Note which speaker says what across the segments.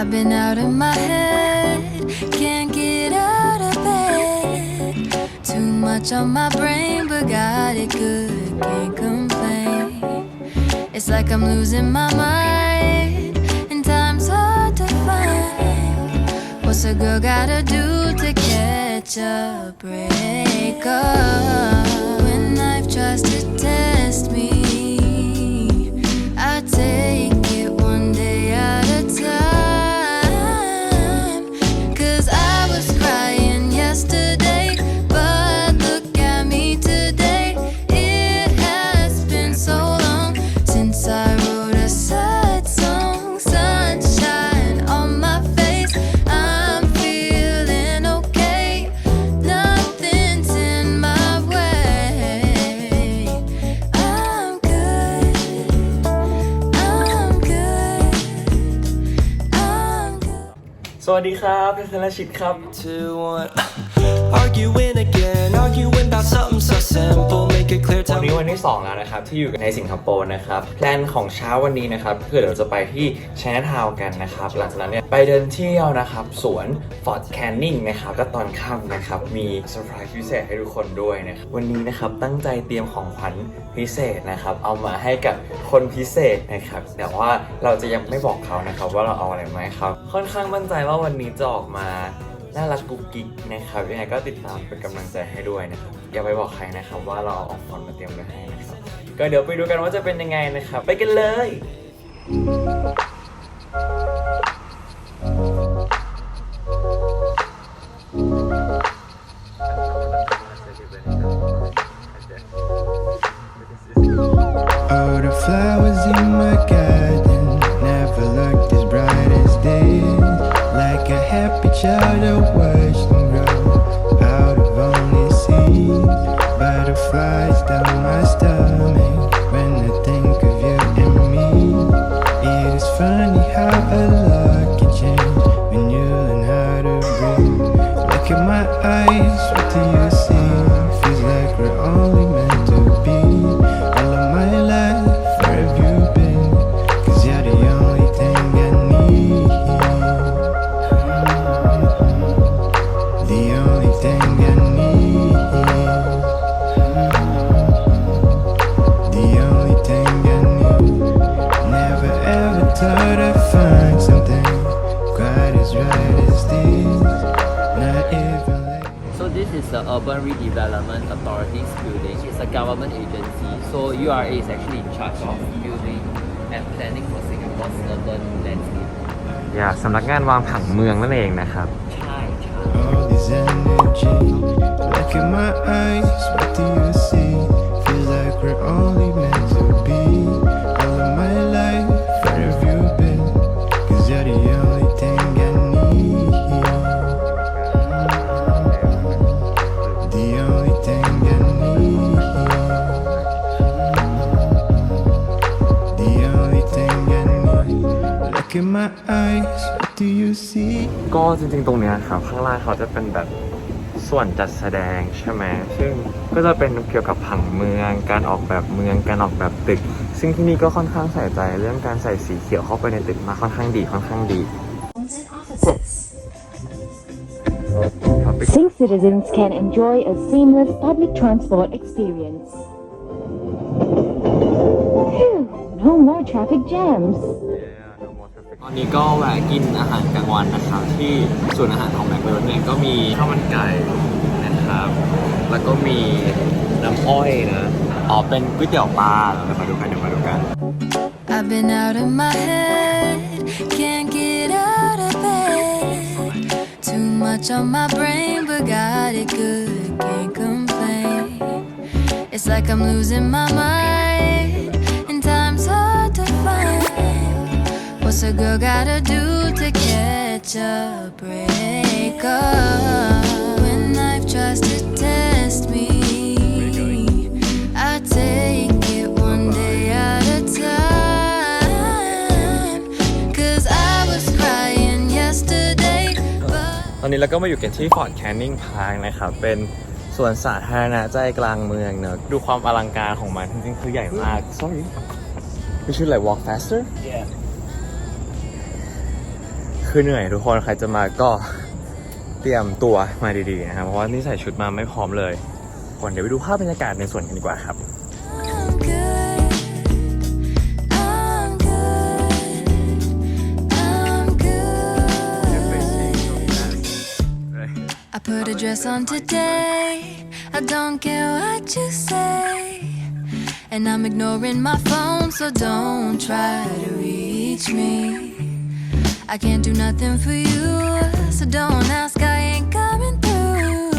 Speaker 1: I've been out of my head, can't get out of bed. Too much on my brain, but got it good, can't complain. It's like I'm losing my mind, and time's hard to find. What's a girl gotta do to catch a break
Speaker 2: วัสดีครับเป็นธนชิตครับ
Speaker 3: to one. Arguing again,
Speaker 2: ที่2แล้วนะครับที่อยู่ในสิงคโปร์นะครับแพลนของเช้าวันนี้นะครับคือเดี๋ยวจะไปที่ Chinatown กันนะครับหลังจากนั้นเนี่ยไปเดินเที่ยวนะครับสวน Fort Canning นะครับก็ตอนค่ำนะครับมีเซอร์ไพรส์พิเศษให้ทุกคนด้วยนะครับวันนี้นะครับตั้งใจเตรียมของขวัญพิเศษนะครับเอามาให้กับคนพิเศษนะครับแต่ว่าเราจะยังไม่บอกเขานะครับว่าเราเอาอะไรมาให้เขาค่อนข้างมั่นใจว่าวันนี้จะออกมา น่ารักกุ๊กกิ๊กนะครับยังไงก็ติดตามเป็นกำลังใจให้ด้วยนะครับอย่าไปบอกใครนะครับว่าเราเอาอองขวัญมาเตรียมไว้ให้นะครับก็เดี๋ยวไปดูกันว่าจะเป็นยังไงนะครับ ไปกันเลย
Speaker 4: All the
Speaker 5: Urban Redevelopment Authorities building. It's a government agency. So URA is actually in charge of building and planning for Singapore's urban landscape.
Speaker 2: อย่าสำนักงานวางผังเมืองนั่นเองนะครับ
Speaker 5: ใช่ใช่
Speaker 4: all this energy. Look in my eyes, what do you see? Feels like we're only meant Look in my eyes, what do you see?
Speaker 2: ก็จริงๆ ตรงเนี้ยครับข้างล่างเขาจะเป็นแบบส่วนจัดแสดงใช่ไหมซึ่งก็จะเป็นเกี่ยวกับผังเมือง การออกแบบเมือง การออกแบบตึก ซึ่งที่นี่ก็ค่อนข้างใส่ใจเรื่องการใส่สีเขียวเข้าไปในตึกมาค่อนข้างดีค่อนข้างดี
Speaker 6: Sing citizens can enjoy a seamless public transport experience. Phew, no more traffic jams.
Speaker 2: ตอนนี้ก็แวะกินอาหารกลางวันนะครับที่ศูนย์อาหารของแมคโดนัลด์เนี่ยก็มีข้าวมันไก่นะครับ แล้วก็มีน้ำอ้อยนะอ๋อเป็นก๋วยเตี๋ยวปลาเดี๋ยวมาดูกันเดี๋ยวมาดูกัน
Speaker 1: I've been out of my head, can't get out of bed. Too much on my brain, but got it good, can't complain. It's like I'm losing my mind, girl gotta do to catch a break up? When life tries to test me, I take it one day at a time. Cause I was crying yesterday, but
Speaker 2: ตอนนี้เราก็มาอยู่กันที่ Fort Canning Park นะครับ เป็นสวนสาธารณะใจกลางเมืองเนอะดูความอลังการของมันจริงๆ คือใหญ่มาก sorry we should like walk faster
Speaker 5: Yeah.
Speaker 2: คือเหนื่อยทุกคนใครจะมาก็เตรียมตัวมาดีๆนะครับเพราะว่านี่ใส่ชุดมาไม่พร้อมเลยก่อนเดี๋ยวไปดูภาพบรรยากาศในส่วนกันดีกว่าครับ
Speaker 1: And I'm ignoring my phone, so don't try to reach me. I can't do nothing for you, so don't ask, I ain't coming through.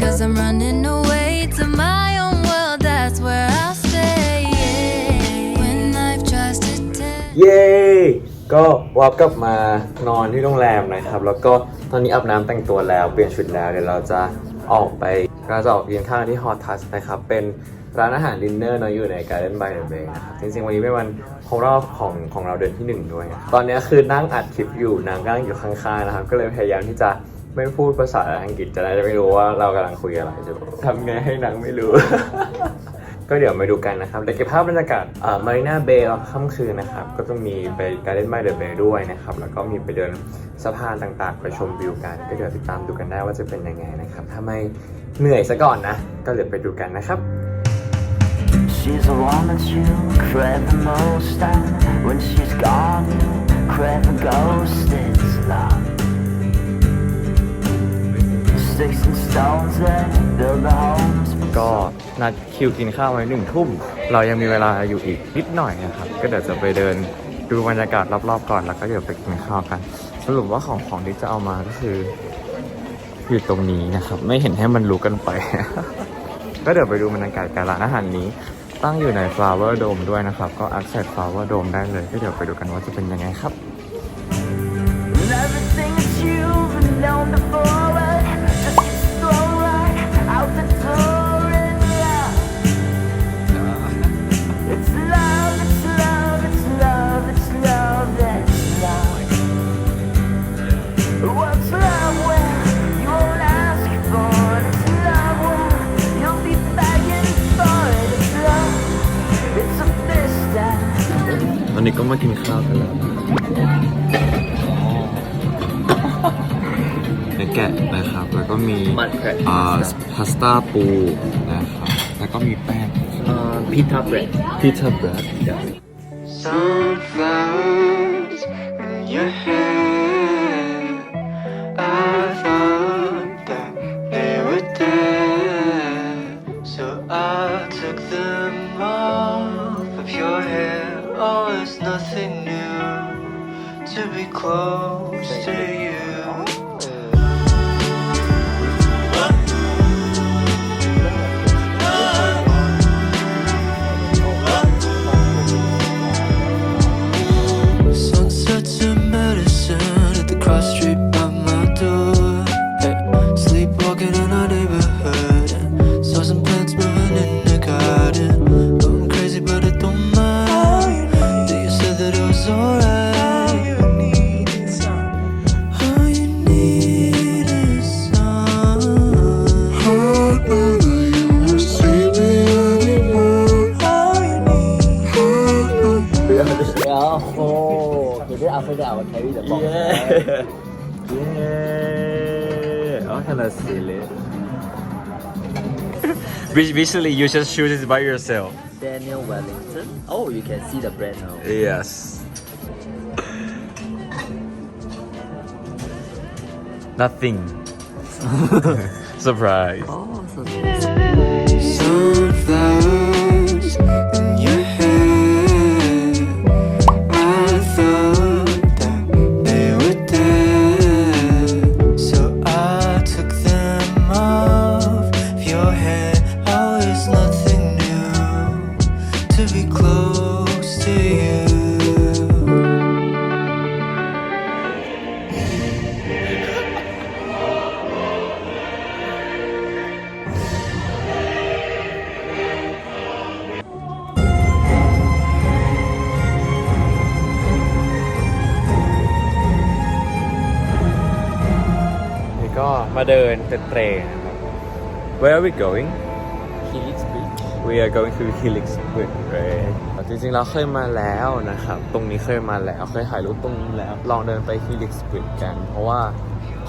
Speaker 1: Cause I'm running away to my own world, that's where I'll stay. Yeah. When life tries to tell.
Speaker 2: เย้ ก็วับกลับมานอนที่โรงแรมนะครับ แล้วก็ตอนนี้อาบน้ำแต่งตัวแล้ว เปลี่ยนชุดแล้ว เดี๋ยวเราจะออกไปเราจะออกกินข้าวที่ฮอตทัสนะครับ เป็น ร้านอาหารดินเนอร์เนอะอยู่ใน Garden by the Bay นะครับจริงๆ วันนี้เป็นวันครบรอบของของเราเดือนที่ 1 ด้วย ตอนนี้คือนั่งอัดคลิปอยู่นางนั่งอยู่ข้างๆนะครับ ก็เลยพยายามที่จะไม่พูดภาษาอังกฤษจะได้ไม่รู้ว่าเรากำลังคุยอะไรจะทำไงให้นางไม่รู้ ก็เดี๋ยวมาดูกันนะครับเดี๋ยวเก็บภาพบรรยากาศอ่ามารีนาเบย์ตอนค่ำคืนนะครับ ก็จะมีไปการ์เล่นไมเดอร์เบย์ด้วยนะครับ แล้วก็มีไปเดินสะพานต่างๆ ไปชมวิวกัน ก็เดี๋ยวติดตามดูกันได้ว่าจะเป็นยังไงนะครับถ้าไม่เหนื่อยซะก่อนนะ ก็เดี๋ยวไปดูกันนะครับ
Speaker 7: She's the one that you crave the most And when she's gone you crave a ghost It's love Sticks and stones that build the homes
Speaker 2: ก็นัดคิวกินข้าวไว้หนึ่งทุ่ม เรายังมีเวลาอยู่อีกนิดหน่อยนะครับ ก็เดี๋ยวจะไปเดินดูบรรยากาศรอบๆก่อนแล้วก็เดี๋ยวไปกินข้าวกัน สรุปว่าของของที่จะเอามาก็คืออยู่ตรงนี้นะครับ ไม่เห็นให้มันรู้กันไป ก็เดี๋ยวไปดูบรรยากาศการร้านอาหารนี้ ตั้งอยู่ใน flower dome ด้วยนะครับ ก็ access flower dome ได้เลยก็เดี๋ยวไปดูกันว่าจะเป็นยังไงครับ อนนี้ก็มากินข้าวกันแล้วเนื้อแกะนะครับ แล้วก็มี
Speaker 5: มันแกะ
Speaker 2: อ่าพาสต้าปูนะครับ แล้วก็มีแป้ง
Speaker 5: Uh, pita bread.
Speaker 2: พิซซ่าเบรด
Speaker 3: Sunflowers in your hair.
Speaker 2: Visually, you just choose it by yourself.
Speaker 5: Daniel Wellington. Oh, you can see the brand now.
Speaker 2: Yes. Nothing. Surprise.
Speaker 5: Oh, so
Speaker 2: có mà đờn tên trề Where are we going?
Speaker 5: Helix Bridge.
Speaker 2: We are going to Helix Bridge right? จริงๆเราเคยมาแล้วนะครับ ตรงนี้เคยมาแล้วเคยถ่ายรูปตรงนี้แล้ว ลองเดินไปฮิลิกสปริตกัน เพราะว่า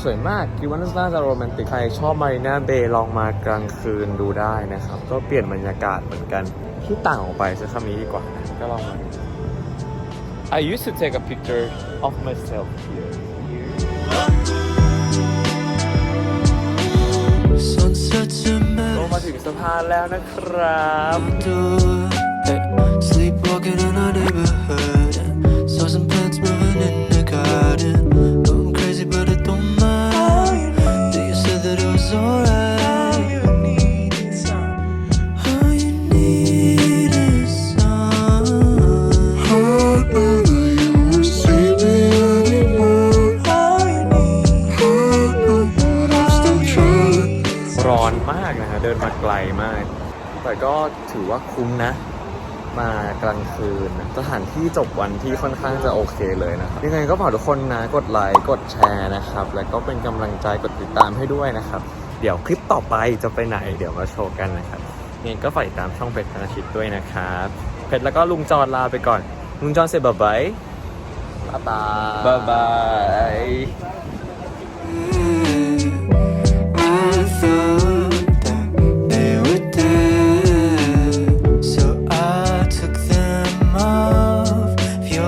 Speaker 2: สวยมากคิดว่าน่าจะโรแมนติกใครชอบมารีนาเบย์ลองมากลางคืนดูได้นะครับ ก็เปลี่ยนบรรยากาศเหมือนกันที่ต่างออกไปใช้คำนี้ดีกว่านะก็ลองมาดู I used to take a picture of myself here
Speaker 3: Sunsets a
Speaker 2: ลงมาถึงสะพานแล้วนะครับ
Speaker 3: door. Hey, sleepwalking in our neighborhood.
Speaker 2: แต่ก็ถือว่าคุ้มนะ มากลางคืน สถานที่จบวันที่ค่อนข้างจะโอเคเลยนะครับยังไงก็ฝากทุกคนนะกดไลค์กดแชร์นะครับ แล้วก็เป็นกำลังใจกดติดตามให้ด้วยนะครับ เดี๋ยวคลิปต่อไปจะไปไหน เดี๋ยวมาโชว์กันนะครับยังไงก็ฝากติดตามช่องเพชรธนชิตด้วยนะครับเพชรแล้วก็ลุงจอนลาไปก่อน ลุงจอนเซบายบาย
Speaker 5: บ๊ายบาย
Speaker 2: บายบาย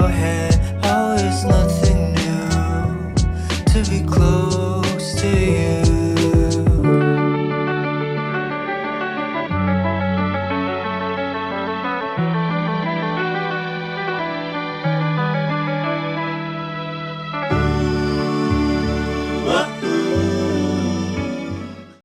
Speaker 2: head.